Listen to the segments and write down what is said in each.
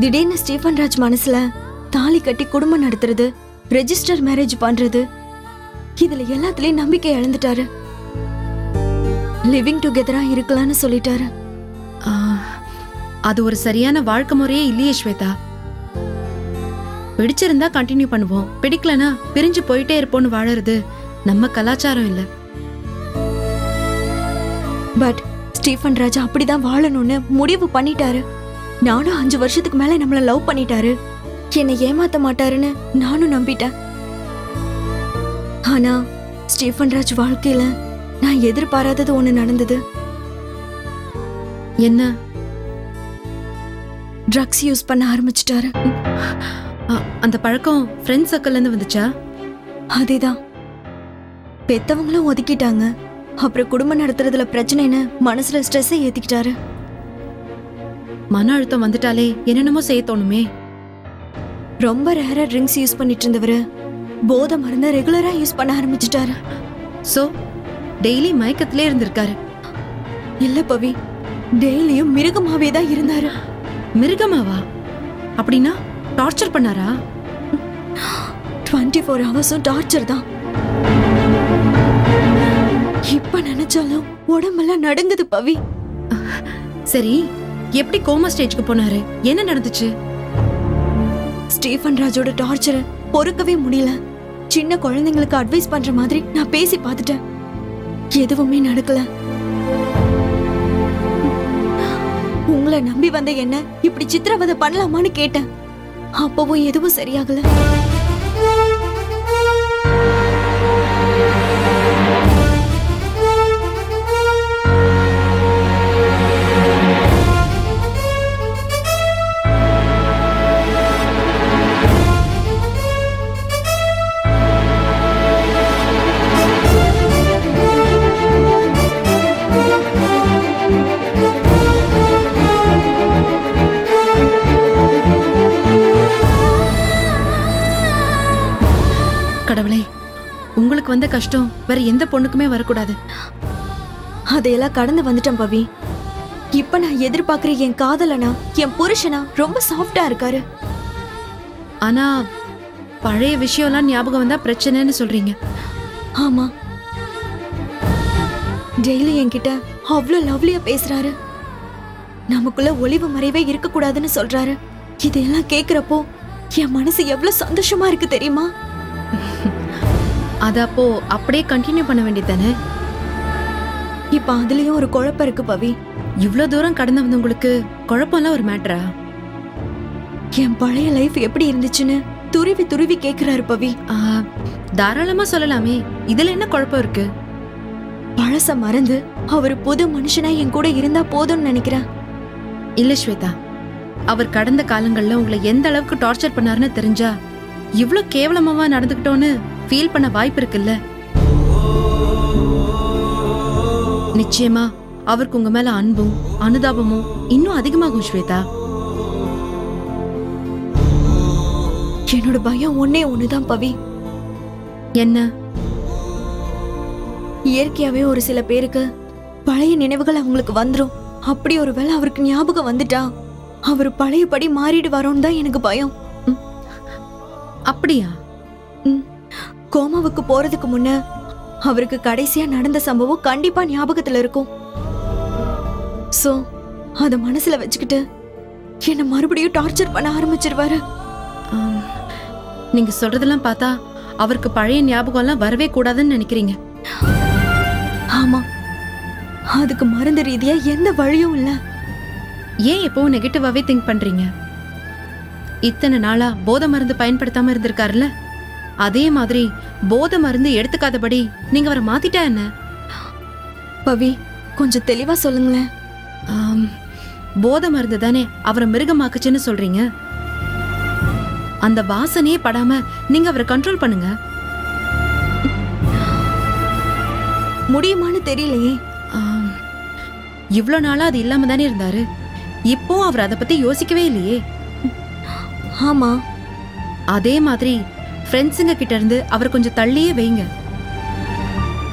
திடீர்னு ஸ்டீஃபன் ராஜ் மனசுல தாலி கட்டி குடும்பம் நடத்துறது ரெஜிஸ்டர் மேரேஜ் பண்றது இதுல எல்லாத்துலயும் நம்பிக்கை இழந்துட்டாரு. லிவிங் டுகெதரா இருக்கலாம்னு சொல்லிட்டாரு. அது ஒரு சரியான வாழ்க்கை முறையே இல்லையே ஸ்வேதா. பிடிச்சிருந்தா கண்டினியூ பண்ணுவோம். பிடிக்கலனா பிரிஞ்சு போயிட்டே இருப்போம்னு வாழறது நம்ம கலாச்சாரம் இல்ல. பட் ஸ்டீஃபன் ராஜ் அப்படிதான் வாழணும்னு முடிவு பண்ணிட்டாரு. நானும் அஞ்சு வருஷத்துக்கு மேல நம்மள லவ் பண்ணிட்டாரு. என்னை ஏமாத்த மாட்டாருன்னு நானும் நம்பிட்டேன். ஆனா ஸ்டீஃபன் ராஜ் வாழ்க்கையில நான் எதிர்பாராதது ஒண்ணு நடந்தது. என்ன? ட்ரக்ஸ் யூஸ் பண்ண ஆரம்பிச்சிட்டாரு. அந்த பழக்கம் ஃப்ரெண்ட் சர்க்கிள்ல இருந்து வந்துச்சா? அதேதான். பெத்தவங்களும் ஒதுக்கிட்டாங்க. அப்புறம் குடும்பம் நடத்துறதுல பிரச்சனைன்னு மனசுல ஸ்ட்ரெஸ்ஸை ஏத்திக்கிட்டாரு. மன அழுத்தம் வந்துட்டாலே என்னென்னமோ செய்ய தோணுமே. ரொம்ப ரேரா ட்ரிங்க்ஸ் யூஸ் பண்ணிட்டு இருந்தவரு போதை மருந்த ரெகுலரா யூஸ் பண்ண ஆரம்பிச்சிட்டாரு. சோ டெய்லி மயக்கத்திலே இருந்திருக்காரு. இல்ல பவி டெய்லியும் மிருகமாவே தான் இருந்தாரு. மிருகமாவா? அப்படின்னா டார்ச்சர் பண்ணாரா? டுவெண்ட்டி ஃபோர் ஹவர்ஸும் டார்ச்சர் தான். இப்ப நினைச்சாலும் உடம்பெல்லாம் நடுங்குது பவி. சரி எப்படி கோமா ஸ்டேஜ்க்கு போனாரு? என்ன நடந்துச்சு? ஸ்டீஃபன் ராஜோட டார்ச்சரை பொறுக்கவே முடியல. சின்ன குழந்தைங்களுக்கு அட்வைஸ் பண்ற மாதிரி நான் பேசி பார்த்துட்டேன். எதுவுமே நடக்கல. உங்களை நம்பி வந்த என்ன? இப்படி சித்திரவதை பண்ணலாமான்னு கேட்டேன். அப்பவும் எதுவும் சரியாகல. கஷ்டம். வேற எந்த பொண்ணுக்குமே வரக்கூடாது. அதையெல்லாம் கடந்து வந்துட்டேன் பவி. இப்ப நான் எதிர்பார்க்கிற என் காதலனா என் புருஷனா ரொம்ப சாஃப்டா இருக்காரு. ஆனா பழைய விஷயம்லாம் ஞாபகம் வந்தா பிரச்சனைன்னு சொல்றீங்க. ஆமா. டெய்லி என்கிட்ட அவ்வளோ லவ்லியா பேசுறாரு. நமக்குள்ள ஒளிவு மறைவே இருக்கக்கூடாதுன்னு சொல்றாரு. இதையெல்லாம் கேக்குறப்போ என் மனசு எவ்வளவு சந்தோஷமா இருக்கு தெரியுமா? அது அப்போ அப்படியே கண்டினியூ பண்ண வேண்டியதானே இப்ப அதுலயும் ஒரு குழப்பம் இருக்கு பவி. இவ்வளோ தூரம் கடந்து வந்தவங்களுக்கு குழப்பம்லாம் ஒரு மேட்டரா என் பழைய லைஃப் எப்படி இருந்துச்சுன்னு துருவி துருவி கேக்குறாரு பவி. ஆ, தாராளமா சொல்லலாமே. இதுல என்ன குழப்பம் இருக்கு? பழச மறந்து அவர் புது மனுஷனா என் கூட இருந்தா போதும்னு நினைக்கிறேன். இல்ல ஸ்வேதா அவர் கடந்த காலங்கள்ல உங்களை எந்த அளவுக்கு டார்ச்சர் பண்ணாருன்னு தெரிஞ்சா இவ்வளவு கேவலமாவா நடந்துக்கிட்டோன்னு ஃபீல் பண்ண வாய்ப்பு இருக்குல்ல? நிச்சயமா அவருக்கு உங்க மேல அன்பும் அனுதாபமும் இன்னும் அதிகமாகும் ஸ்வேதா. என்னோட பயம் ஒன்னே ஒண்ணுதான் பவி. என்ன? இயற்கையாவே ஒரு சில பேருக்கு பழைய நினைவுகள் அவங்களுக்கு வந்துடும் அப்படி ஒருவேளை அவருக்கு ஞாபகம் வந்துட்டா அவர் பழையபடி மாறிடுவாரோன்னு தான் எனக்கு பயம். அப்படியா? கோமாவுக்கு போறதுக்கு முன்ன அவருக்கு கடைசியா நடந்த சம்பவம் கண்டிப்பா ஞாபகத்துல இருக்கும். சோ அத மனசுல வச்சுக்கிட்டு என்ன மறுபடியும் டார்ச்சர் பண்ண ஆரம்பிச்சிருவாரு. நீங்க சொல்றதெல்லாம் பார்த்தா அவருக்கு பழைய ஞாபகம்லாம் வரவே கூடாதுன்னு நினைக்கிறீங்க. ஆமா. அதுக்கு மருந்து ரீதியா எந்த வழியும் இல்ல. ஏன் எப்பவும் நெகட்டிவாவே திங்க் பண்றீங்க? இத்தனை நாளா போதை மருந்து பயன்படுத்தாம இருந்திருக்காருல்ல? அதே மாதிரி போதை மருந்து எடுத்துக்காதபடி நீங்க அவரை மாத்திட்டா என்ன? பவி கொஞ்சம் தெளிவா சொல்லுங்களேன். போதை மருந்து தானே அவரை மிருகமாக்குச்சுன்னு சொல்றீங்க? அந்த வாசனையே படாம நீங்க அவரை கண்ட்ரோல் பண்ணுங்க. முடியுமான்னு தெரியலையே. ஆம், இவ்ளோ நாளா அது இல்லாம தானே இருந்தாரு? இப்போ அவர் அதை பத்தி யோசிக்கவே இல்லையே. ஆமா. அதே மாதிரி ஃப்ரெண்ட்ஸுங்க கிட்ட இருந்து அவர் கொஞ்சம் தள்ளியே வைங்க.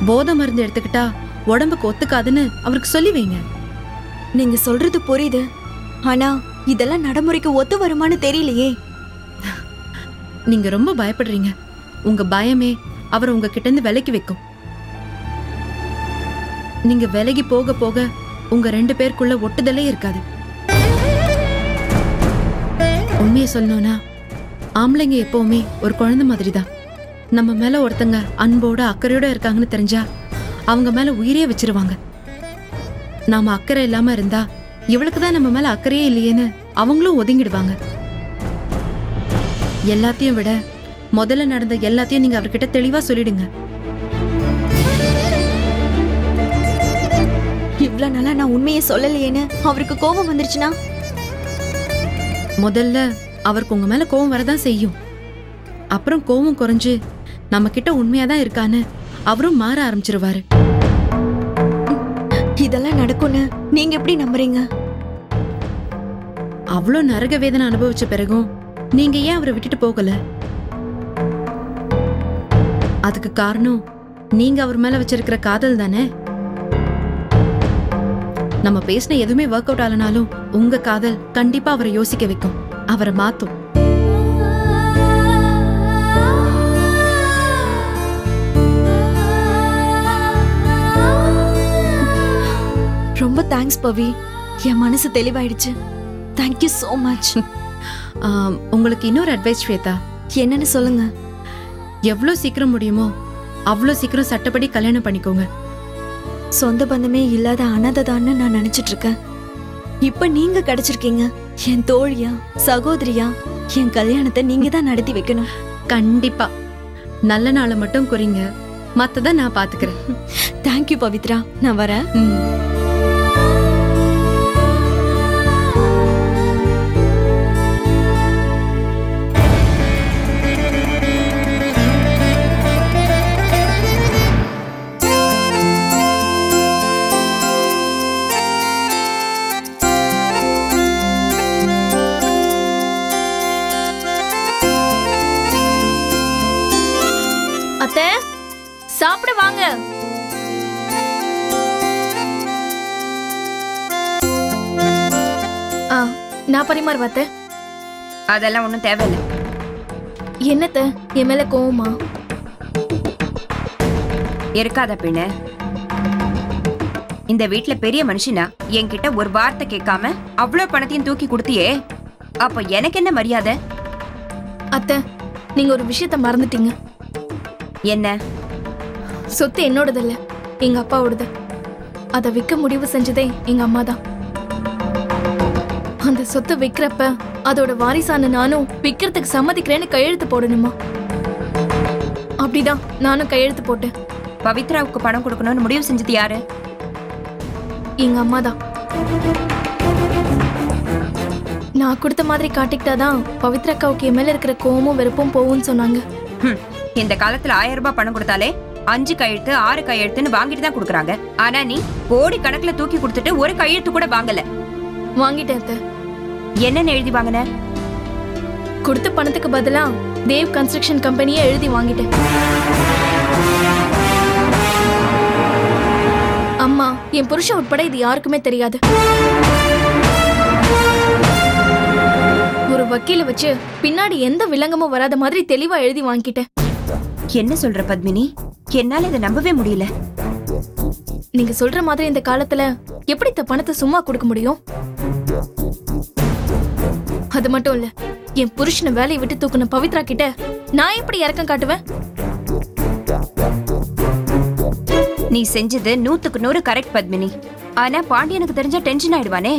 போதை மருந்து எடுத்துக்கிட்டா உடம்புக்கு ஒத்துக்காதுன்னு அவருக்கு சொல்லி வைங்க. நீங்க சொல்றது புரியுது. ஆனா இதெல்லாம் நடைமுறைக்கு ஒத்து வருமான்னு தெரியலையே. நீங்க ரொம்ப பயப்படுறீங்க. உங்க பயமே அவர் உங்ககிட்ட இருந்து விலக்கி வைக்கும். நீங்க விலகி போக போக உங்க ரெண்டு பேருக்குள்ள ஒட்டுதலே இருக்காது. உண்மையை சொல்லணும்னா ஆம்பளைங்க எப்பவுமே ஒரு குழந்தை மாதிரி தான் நம்ம மேல ஒருத்தங்க அன்போட அக்கறையோட இருக்காங்கன்னு தெரிஞ்சா அவங்க மேல உயிரே வச்சிருவாங்க. நாம அக்கறை இல்லாம இருந்தா இவளுக்கு தான் நம்ம மேல அக்கறையே இல்லையேன்னு அவங்களும் ஒதுங்கிடுவாங்க. எல்லாத்தையும் விட முதல்ல நடந்த எல்லாத்தையும் நீங்க அவர்கிட்ட தெளிவா சொல்லிடுங்க. இவ்ளோ நாளா நான் உண்மையை சொல்லலையேன்னு அவருக்கு கோபம் வந்துருச்சுன்னா? முதல்ல அவருக்கு உங்க மேல கோவம் வரதான் செய்யும். அப்புறம் கோவம் குறைஞ்சு நம்ம கிட்ட உண்மையா தான் இருக்கான்னு அவரும் மாற ஆரம்பிச்சிருவாரு. இதெல்லாம் நடக்கும்னு நீங்க எப்படி நம்புறீங்க? அவ்வளோ நரக வேதனை அனுபவிச்ச பிறகும் நீங்க ஏன் அவரை விட்டுட்டு போகல? அதுக்கு காரணம் நீங்க அவர் மேல வச்சிருக்கிற காதல் தானே? நம்ம பேசின எதுவுமே ஒர்க் அவுட் ஆலனாலும் உங்க காதல் கண்டிப்பா அவரை யோசிக்க வைக்கும். அவரை மாத்தும். ரொம்ப தேங்க்ஸ் பவி. என் மனசு தெளிவாயிடுச்சு. தேங்க்யூ ஸோ மச் உங்களுக்கு இன்னொரு அட்வைஸ் ஸ்வேதா. என்னன்னு சொல்லுங்க. எவ்வளோ சீக்கிரம் முடியுமோ அவ்வளோ சீக்கிரம் சட்டப்படி கல்யாணம் பண்ணிக்கோங்க. சொந்த பந்தமே இல்லாத அனாதைதான்னு நான் நினைச்சிட்டு இருக்கேன். இப்ப நீங்க கிடைச்சிருக்கீங்க. என் தோழியா சகோதரியா என் கல்யாணத்தை நீங்க தான் நடத்தி வைக்கணும். கண்டிப்பா. நல்ல நாளை மட்டும் குறிங்க. மத்தத நான் பாத்துக்கிறேன். Thank you Pavithra. நான் வரேன். நான் பரிமாறுவா அத்தை அதெல்லாம் ஒன்றும் தேவையில்லை. என்னத்த? என் மேல கோவமா? இருக்காத பின்ன இந்த வீட்ல பெரிய மனுஷனா என்கிட்ட ஒரு வார்த்தை கேட்காம அவ்வளோ பணத்தையும் தூக்கி கொடுத்தியே? அப்ப எனக்கு என்ன மரியாதை? அத்தை நீங்க ஒரு விஷயத்த மறந்துட்டீங்க. என்ன? சொத்து என்னோடது இல்ல எங்க அப்பாவோடது. அதை விற்க முடிவு செஞ்சதே எங்க அம்மா தான் அந்த சொத்தை விற்கிறப்ப அதோட வாரிசான நானும் விற்கிறதுக்கு சம்மதிக்கிறேன்னு கையெழுத்து போடணுமா? அப்படிதான் நானும் கையெழுத்து போட்டேன். பவித்ராவுக்கு பணம் கொடுக்கணும்னு முடிவு செஞ்சது யாரு? எங்க அம்மா தான் நான் கொடுத்த மாதிரி காட்டிக்கிட்டாதான் பவித்ரா அக்காவுக்கு என் மேல இருக்கிற கோவமும் வெறுப்பும் போகும்னு சொன்னாங்க. இந்த காலத்துல ஆயிரம் ரூபாய் பணம் கொடுத்தாலே அஞ்சு கையெழுத்து ஆறு கையெழுத்துன்னு வாங்கிட்டு தான் கொடுக்குறாங்க. ஆனா நீ கோடி கணக்குல தூக்கி கொடுத்துட்டு ஒரு கையெழுத்து கூட வாங்கல. வாங்கிட்டேன். என்னன்னு எழுதி வாங்கின? கொடுத்த பணத்துக்கு பதிலா தேவ் கன்ஸ்ட்ரக்ஷன் கம்பெனியை எழுதி வாங்கிட்டேன். அம்மா என் புருஷன் உட்பட இது யாருக்குமே தெரியாது. ஒரு வக்கீல வச்சு பின்னாடி எந்த வில்லங்கமும் வராத மாதிரி தெளிவா எழுதி வாங்கிட்டேன். என்ன சொல்ற பத்மினி? என்னால இதை நம்பவே முடியல. நீங்க சொல்ற மாதிரி இந்த காலத்துல எப்படி இந்த பணத்தை சும்மா கொடுக்க முடியும்? அது மட்டும் இல்ல என் புருஷனை வேலையை விட்டு தூக்குன பவித்ரா கிட்ட நான் எப்படி இறக்கம் காட்டுவேன்? நீ செஞ்சது நூத்துக்கு நூறு கரெக்ட் பத்மினி. ஆனா பாண்டியனுக்கு தெரிஞ்சா டென்ஷன் ஆயிடுவானே.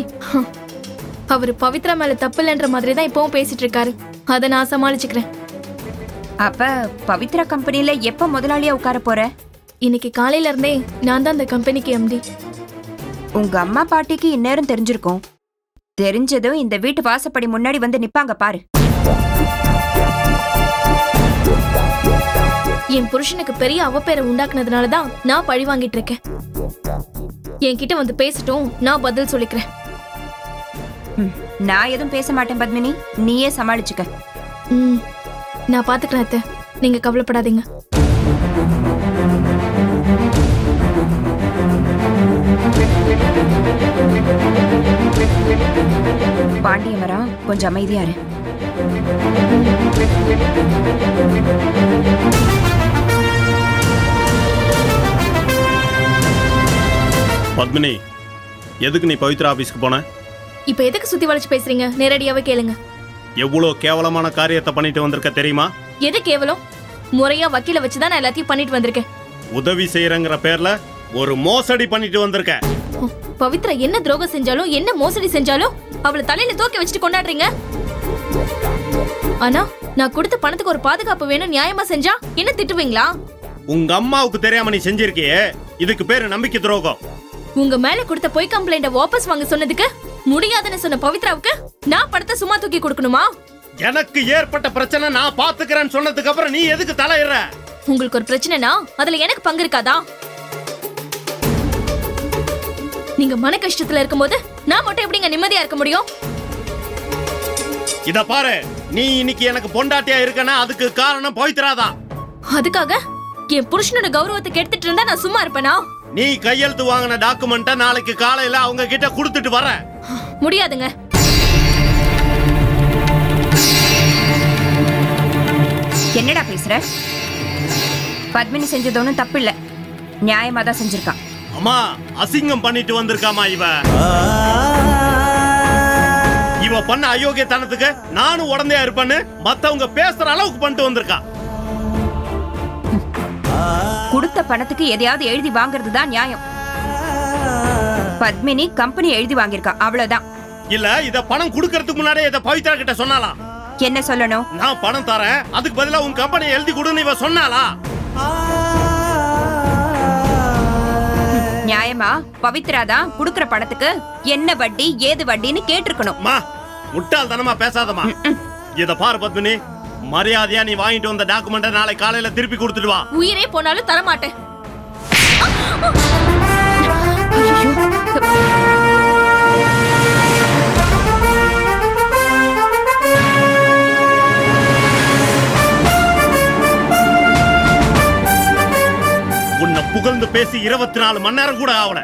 அவர் பவித்ரா மேல தப்பு இல்லைன்ற மாதிரி தான் இப்பவும் பேசிட்டு இருக்காரு. அதை நான் சமாளிச்சுக்கிறேன். அப்ப பவித்ரா கம்பெனில எப்ப முதலாளியா உட்கார போற? இன்னைக்கு காலையில இருந்தே நான் தான் அந்த கம்பெனிக்கு எம்டி உங்க அம்மா பாட்டிக்கு இந்நேரம் தெரிஞ்சிருக்கும். தெரிஞ்சதும் இந்த வீட்டு வாசப்படி முன்னாடி வந்து நிப்பாங்க பாரு. என் புருஷனுக்கு பெரிய அவப்பேரை உண்டாக்குனதுனால தான் நான் பழி வாங்கிட்டு இருக்கேன் என்கிட்ட வந்து பேசட்டும் நான் பதில் சொல்லிக்கிறேன். நான் எதுவும் பேச மாட்டேன் பத்மினி. நீயே சமாளிச்சுக்க. நான் பாத்துக்கிறேன் அத்தை. நீங்க கவலைப்படாதீங்க. கொஞ்சம் அமைதியா இரு. பத்மினி எதுக்கு நீ பவித்ரா ஆபீஸ்க்கு போன? இப்ப எதுக்கு சுத்தி வளைச்சு பேசுறீங்க? நேரடியாவே கேளுங்க. எவ்வளோ கேவலமான காரியத்தை பண்ணிட்டு வந்திருக்க தெரியுமா? எது கேவலம்? முறையா வக்கீல வச்சுதான் நான் எல்லாத்தையும் பண்ணிட்டு வந்திருக்கேன். உதவி செய்யறங்கிற பேர்ல ஒரு மோசடி பண்ணிட்டு வந்திருக்க. ஓ, பவித்ரா என்ன துரோகம் செஞ்சாலும் என்ன மோசடி செஞ்சாலும் அவளை தலையில தூக்கி வச்சுட்டு கொண்டாடுறீங்க. ஆனா நான் கொடுத்த பணத்துக்கு ஒரு பாதுகாப்பு வேணும் நியாயமா செஞ்சா என்ன திட்டுவீங்களா? உங்க அம்மாவுக்கு தெரியாம நீ செஞ்சிருக்கியே இதுக்கு பேரு நம்பிக்கை துரோகம். உங்க மேல கொடுத்த பொய் கம்ப்ளைண்ட வாபஸ் வாங்க சொன்னதுக்கு முடியாதுன்னு சொன்ன பவித்ராவுக்கு நான் படத்தை சும்மா தூக்கி கொடுக்கணுமா? எனக்கு ஏற்பட்ட பிரச்சனை நான் பாத்துக்கிறேன்னு சொன்னதுக்கு அப்புறம் நீ எதுக்கு தலையிடுற? உங்களுக்கு ஒரு பிரச்சனைனா அதுல எனக்கு பங்கு இருக்காதா? நீங்க மன கஷ்டத்துல இருக்கும்போது நான் மட்டும் எப்படிங்க நிம்மதியா இருக்க முடியும்? இத பாரு. நீ இன்னைக்கு எனக்கு பொண்டாட்டியா இருக்கனா அதுக்கு காரணம் பவித்ராதான் அதுக்காக என் புருஷனோட கௌரவத்தை கெடுத்துட்டு இருந்தா நான் சும்மா இருப்பேனா? நீ கையெழுத்து வாங்கின டாக்குமெண்ட்டை நாளைக்கு காலையில அவங்க கிட்ட கொடுத்துட்டு வர. முடியாதுங்க. என்னடா பேசுற? பத்மினி செஞ்சது ஒன்றும் தப்பு இல்ல நியாயமா தான் செஞ்சிருக்கா அம்மா அசிங்கம் பண்ணிட்டு வந்திருக்காமா இவ. இவ பண்ண அயோக்கியத்தனத்துக்கு நானும் உடந்தையா இருப்பேன்னு மத்தவங்க பேசுற அளவுக்கு பண்ணிட்டு வந்திருக்கா. கொடுத்த பணத்துக்கு எதையாவது எழுதி வாங்குறது தான் நியாயம். பத்மினி கம்பெனி எழுதி வாங்கியிருக்கா அவ்வளவுதான். இல்ல இத பணம் கொடுக்கறதுக்கு முன்னாடியே இத பவித்ரா கிட்ட சொன்னாலாம் என்ன சொல்லணும்? நான் பணம் தரேன் அதுக்கு பதிலா உன் கம்பெனி எழுதி கொடுன்னு இவ சொன்னாளா? நியாயமா? பவித்ரா தான் குடுக்கற பணத்துக்கு என்ன வட்டி ஏது வட்டின்னு கேட்டிருக்கணும். அம்மா முட்டாள்தனமா பேசாதம்மா இத பாரு பத்மினி. மரியாதையா நீ வாங்கிட்டு வந்த டாக்குமெண்ட்டை நாளை காலையில திருப்பி கொடுத்துட்டு வா. உயிரே போனாலும் தரமாட்டேன். புகழ்ந்து பேசி இருபத்தி நாலு மணி நேரம் கூட ஆகல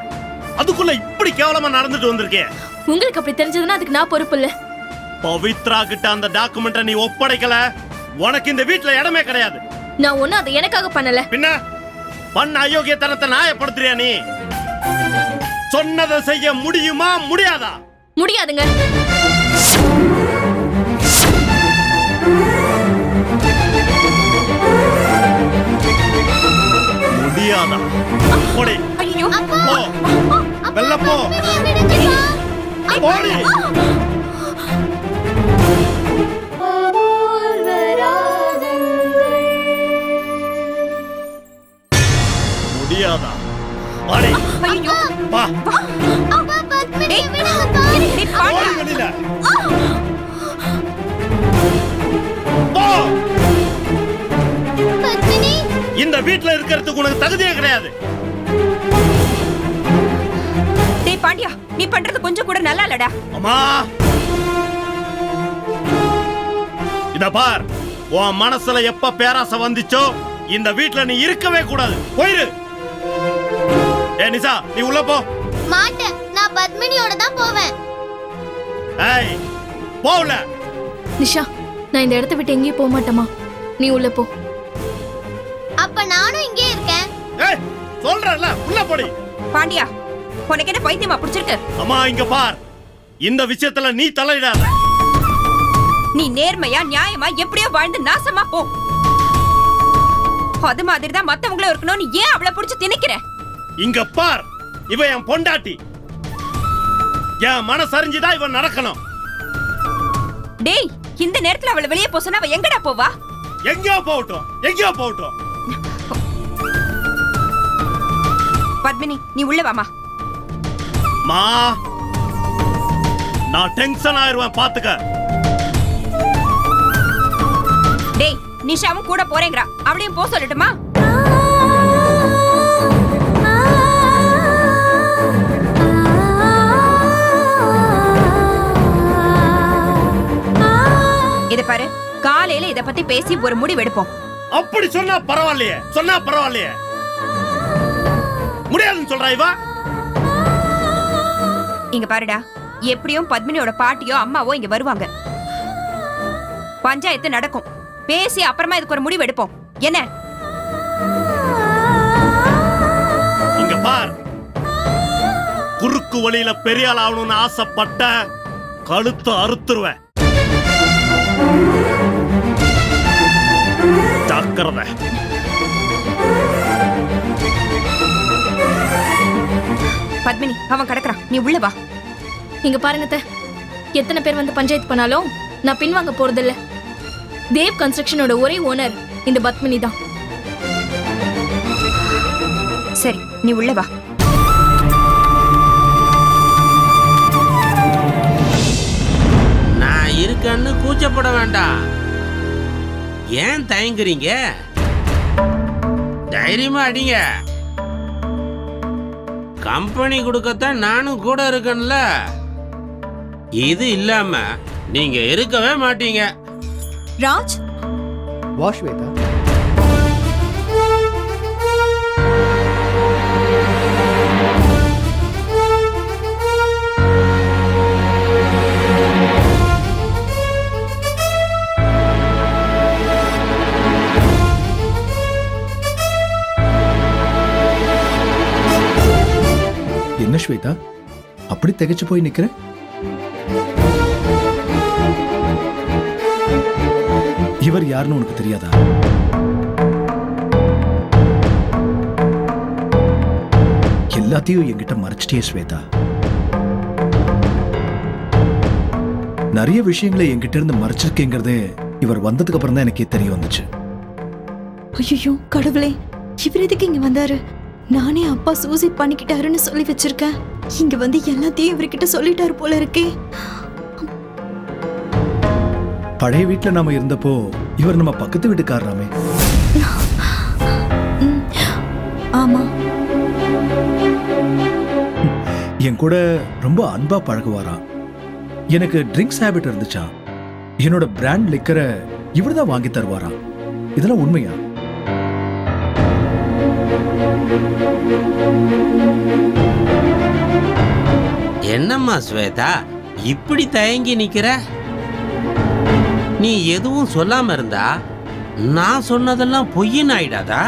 அதுக்குள்ள இப்படி கேவலமா நடந்துட்டு வந்திருக்கே. உங்களுக்கு அப்படி தெரிஞ்சதுன்னா அதுக்கு நான் பொறுப்பு இல்ல. பவித்ரா கிட்ட அந்த டாக்குமெண்ட்டை நீ ஒப்படைக்கல. உனக்கு இந்த வீட்ல இடமே கிடையாது. நான் ஒண்ணும் அதை எனக்காக பண்ணல. பின்ன பண்ண அயோக்கியத்தனத்தை நியாயப்படுத்துறியா நீ? சொன்னதை செய்ய முடியுமா முடியாதா? முடியாதுங்க. போடி இத பார் உன் மனசுல எப்ப பேராசை வந்துச்சோ இந்த வீட்ல நீ இருக்கவே கூடாது. போயிரு. ஏ நிசா நீ உள்ள போ. மாட்டேன். நான் பத்மினியோட தான் போவேன். ஏய் போவுல நிஷா நான் இந்த இடத்த விட்டு எங்கேயும் போக மாட்டேமா நீ உள்ள போ. அப்ப நானும் இங்கே இருக்கேன். ஏய் சொல்றல உள்ள போடி. பாண்டியா உனக்கு என்ன பைத்தியமா பிடிச்சிருக்கு? அம்மா இங்க பார். இந்த விஷயத்துல நீ தலையிடாத. நீ நேர்மையா நியாயமா எப்படியோ வாழ்ந்து நாசமா போ. அது மாதிரி தான் மத்தவங்களும் இருக்கணும்னு ஏன் அவளை பிடிச்சு திணிக்கிற? இங்க பார் இவ என் பொண்டாட்டி. என் மனசறிஞ்சுதான் இவன் நடக்கணும். டேய் இந்த நேரத்துல அவளை வெளியே போ சொன்னா அவ எங்கடா போவா? எங்கேயோ போகட்டும் எங்கேயோ போகட்டும். பத்மினி நீ உள்ள வாமா. மா நான் டென்ஷன் ஆயிருவேன் பாத்துக்க. நிஷாவும் கூட போறேங்கிறா. அவளையும் போ சொல்லட்டுமா? இத பாரு காலையில இத பத்தி பேசி ஒரு முடிவு எடுப்போம். அப்படி சொன்னா பரவாயில்லையே சொன்னா பரவாயில்லையே. முடியாதுன்னு சொல்றா இவா. இங்க பாருடா எப்படியும் பத்மினியோட பாட்டியோ அம்மாவோ இங்க வருவாங்க. பஞ்சாயத்து நடக்கும். பேசி அப்புறமா இதுக்கு ஒரு முடிவு எடுப்போம். என்ன? இங்க பார். குறுக்கு வழியில பெரிய ஆள் ஆகணும்னு ஆசைப்பட்ட கழுத்தை அறுத்துருவேன். ஜாக்கிரதை. பத்மினி அவன் கிடக்குறான். நீ உள்ள வா. இங்க பாருங்க. எத்தனை பேர் வந்து பஞ்சாயத்து பண்ணாலும் நான் பின்வாங்க போறதில்ல. தேவ் கன்ஸ்ட்ரக்ஷனோட ஒரே ஓனர் இந்த பத்மினி தான். சரி நீ உள்ள வா. நான் இருக்கேன்னு கூச்சப்பட வேண்டாம். ஏன் தயங்குறீங்க? தைரியமா அடிங்க. கம்பெனி கொடுக்கத்தான் நானும் கூட இருக்கேன்ல. இது இல்லாம நீங்க இருக்கவே மாட்டீங்க. ராஜ்? வா வேதா என்ன ஸ்வேதா? அப்படி திகைச்சு போய் நிக்கிற? இவர் யாருன்னு உனக்கு தெரியாதா? எல்லாத்தையும் என்கிட்ட மறைச்சிட்டே ஸ்வேதா. நிறைய விஷயங்களை என்கிட்ட இருந்து மறைச்சிருக்கேங்கிறது இவர் வந்ததுக்கு அப்புறம் தான் எனக்கே தெரிய வந்துச்சு. ஐயோ கடவுளே இவர் எதுக்கு இங்க வந்தாரு? நானே அப்பா சூசைட் பண்ணிக்கிட்டாருன்னு சொல்லி வச்சிருக்கேன். இங்க வந்து எல்லாத்தையும் இவர்கிட்ட சொல்லிட்டாரு போல இருக்கே. பழைய வீட்ல நாம இருந்தப்போ இவர் நம்ம பக்கத்து வீட்டுக்காரராமே. ஆமா. என் கூட ரொம்ப அன்பா பழகுவாராம் எனக்கு ட்ரிங்க்ஸ் ஹேபிட் இருந்துச்சா. என்னோட பிராண்ட் லிக்கரை இவர் தான் வாங்கி தருவாராம் இதெல்லாம் உண்மையா? என்னம்மா ஸ்வேதா இப்படி தயங்கி நிக்கிற? நீ எதுவும் சொல்லாம இருந்தா நான் சொன்னதெல்லாம் பொய்ன்னு ஆயிடாதா?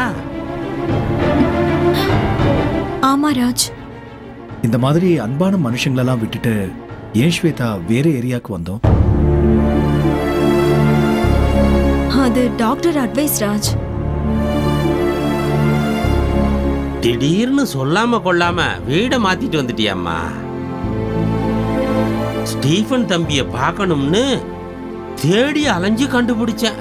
ஆமா ராஜ். இந்த மாதிரி அன்பான மனுஷங்களெல்லாம் விட்டுட்டு ஏன் ஸ்வேதா வேற ஏரியாவுக்கு வந்தோம்? அது டாக்டர் அட்வைஸ் ராஜ். திடீர்னு சொல்லாம கொள்ளாம வீடை மாத்திட்டு வந்துட்டியாம்மா? ஸ்டீஃபன் தம்பிய பார்க்கணும்னு தேடி அலைஞ்சு கண்டுபிடிச்சேன்.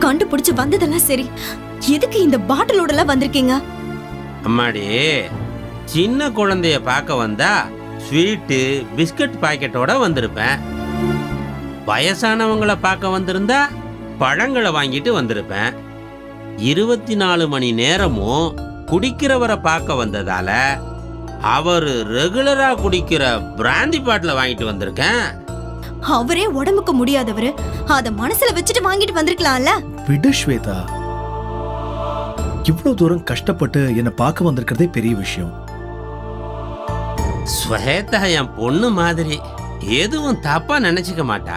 கண்டுபிடிச்சு வந்ததெல்லாம் சரி. எதுக்கு இந்த பாட்டிலோட வந்திருக்கீங்க? அம்மாடி சின்ன குழந்தைய பார்க்க வந்தா ஸ்வீட்டு பிஸ்கட் பாக்கெட்டோட வந்திருப்பேன். வயசானவங்கள பார்க்க வந்திருந்தா பழங்களை வாங்கிட்டு வந்திருப்பேன். இருபத்தி நாலு மணி நேரமும் குடிக்கிறவரை பார்க்க வந்ததால அவர் ரெகுலரா குடிக்கிற பிராந்தி பாட்டில வாங்கிட்டு வந்திருக்கேன். அவரே உடம்புக்கு முடியாதவரு. அத மனசுல வச்சுட்டு வாங்கிட்டு வந்திருக்கலாம்ல. விடு ஸ்வேதா. இவ்வளவு தூரம் கஷ்டப்பட்டு என்னை பார்க்க வந்திருக்கிறதே பெரிய விஷயம். ஸ்வேதா என் பொண்ணு மாதிரி. எதுவும் தப்பா நினைச்சுக்க மாட்டா.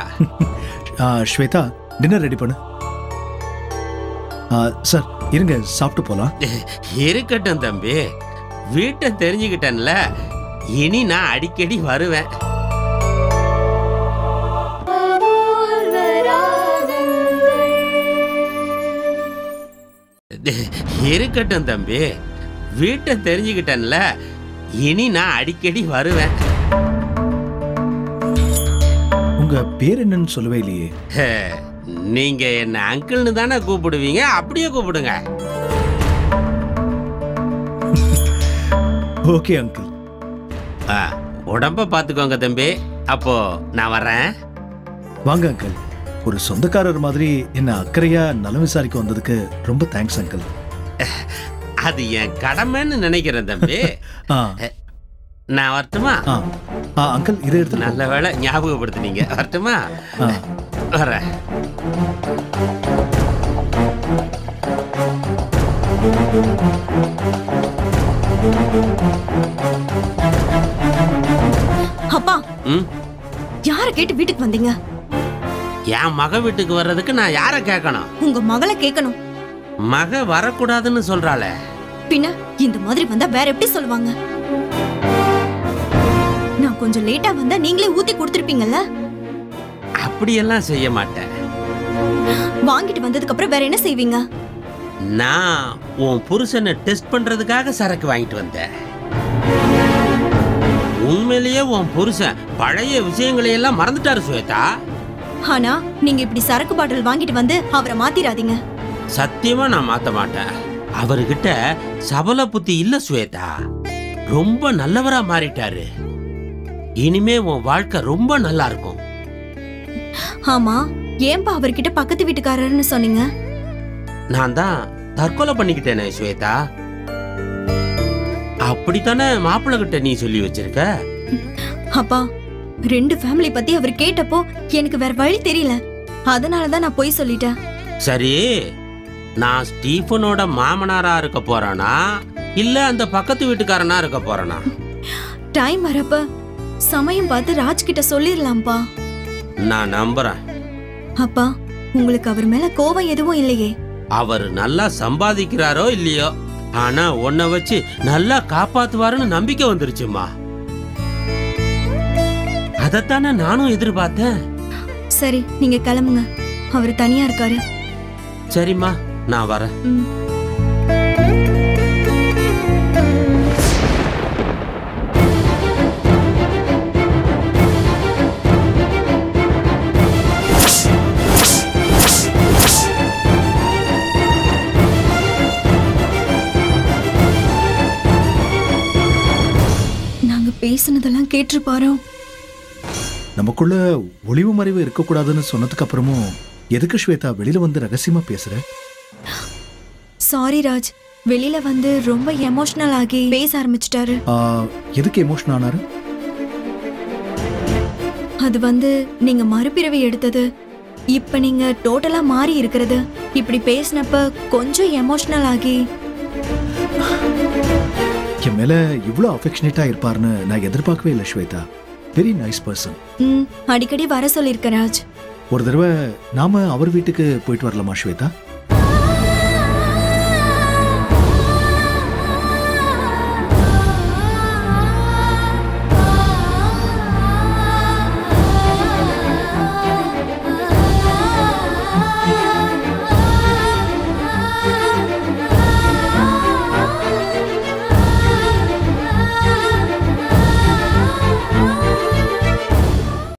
ஸ்வேதா டின்னர் ரெடி பண்ணு. ஆ, சார் இருங்க சாப்பிட்டு போலாம். இருக்கட்டும் தம்பி. வீட்டை தெரிஞ்சுக்கிட்டேன்ல இனி நான் அடிக்கடி வருவேன். இருக்கட்டும் தம்பி வீட்டை தெரிஞ்சுக்கிட்டேன்ல இனி நான் அடிக்கடி வருவேன். உங்க பேர் என்னன்னு சொல்லவே இல்லையே. நீங்க என்ன அங்கிள்னு தானே கூப்பிடுவீங்க? அப்படியே கூப்பிடுங்க. ஓகே அங்கிள் ஆ, உடம்ப பார்த்துக்கோங்க தம்பி. அப்போ நான் வரேன் வாங்க அங்கிள் ஒரு சொந்தக்காரர் மாதிரி என்ன அக்கறையா நலம் விசாரிக்க வந்ததுக்கு ரொம்ப தேங்க்ஸ் அங்கிள் அது என் கடமைன்னு நினைக்கிறேன் தம்பி. நான் வரட்டுமா? அங்கிள் இதை எடுத்து நல்ல வேளை ஞாபகப்படுத்துனீங்க. வரட்டுமா? வரேன். ஆ ம்? யாரை கேட்டு வீட்டுக்கு வந்தீங்க? என் மக வீட்டுக்கு வர்றதுக்கு நான் யாரை கேட்கணும்? உங்க மகளை கேட்கணும். மக வரக்கூடாதுன்னு சொல்றாளே. பின்ன இந்த மாதிரி வந்தா வேற எப்படி சொல்லுவாங்க? நான் கொஞ்சம் லேட்டா வந்தா நீங்களே ஊத்தி கொடுத்துருப்பீங்கல்ல? அப்படியெல்லாம் செய்ய மாட்டேன். வாங்கிட்டு வந்ததுக்கு அப்புறம் வேற என்ன செய்வீங்க? நான் உன் புருஷனை டெஸ்ட் பண்றதுக்காக சரக்கு வாங்கிட்டு வந்தேன். உண்மையிலேயே உன் புருஷன் பழைய விஷயங்களை எல்லாம் மறந்துட்டாரு சுவேதா. ஆனா நீங்க இப்படி சரக்கு பாட்டில் வாங்கிட்டு வந்து அவரை மாத்திராதீங்க. சத்தியமா நான் மாத்த மாட்டேன். அவர்கிட்ட சபல புத்தி இல்ல சுவேதா. ரொம்ப நல்லவரா மாறிட்டாரு. இனிமே உன் வாழ்க்கை ரொம்ப நல்லா இருக்கும். ஆமா ஏன்பா அவர்கிட்ட பக்கத்து வீட்டுக்காரர்னு சொன்னீங்க? நான் தான் தற்கொலை பண்ணிக்கிட்டேனே ஸ்வேதா. அப்படித்தானே மாப்பிள்ளை கிட்ட நீ சொல்லி வச்சிருக்க? அப்பா ரெண்டு ஃபேமிலி பத்தி அவர் கேட்டப்போ எனக்கு வேற வழி தெரியல. அதனாலதான் நான் போய் சொல்லிட்டேன். சரி நான் ஸ்டீஃபனோட மாமனாரா இருக்க போறானா? இல்ல அந்த பக்கத்து வீட்டுக்காரனா இருக்க போறானா? டைம் வரப்ப சமயம் பார்த்து ராஜ் கிட்ட சொல்லிடலாம்ப்பா நான் நம்புறேன். அப்பா உங்களுக்கு அவர் மேல கோவம் எதுவும் இல்லையே. அவர் நல்லா சம்பாதிக்கிறாரோ இல்லையோ? ஆனா உன்னை வச்சு நல்லா காப்பாத்துவாருன்னு நம்பிக்கை வந்துருச்சுமா அதைத்தானே நானும் எதிர்பார்த்தேன். சரி நீங்க கிளம்புங்க. அவர் தனியா இருக்காரு. சரிம்மா நான் வரேன். பேசுனதெல்லாம் கேட்டிருப்பாரோ? நமக்குள்ள ஒளிவு மறைவு இருக்கக்கூடாதுன்னு சொன்னதுக்கு அப்புறமும் எதுக்கு ஸ்வேதா வெளியில வந்து ரகசியமா பேசுற? சாரி ராஜ். வெளியில வந்து ரொம்ப எமோஷனல் ஆகி பேச ஆரம்பிச்சிட்டாரு. எதுக்கு எமோஷன் ஆனாரு? அது வந்து நீங்க மறுபிறவி எடுத்தது. இப்ப நீங்க டோட்டலா மாறி இருக்கிறது. இப்படி பேசினப்ப கொஞ்சம் எமோஷனல் ஆகி. என் மேல இவ்வளவு அஃபெக்ஷனேட்டா இருப்பாருன்னு நான் எதிர்பார்க்கவே இல்லை ஸ்வேதா. வெரி நைஸ் பர்சன் அடிக்கடி வர சொல்லியிருக்க ராஜ். ஒரு தடவை நாம அவர் வீட்டுக்கு போயிட்டு வரலாமா ஸ்வேதா?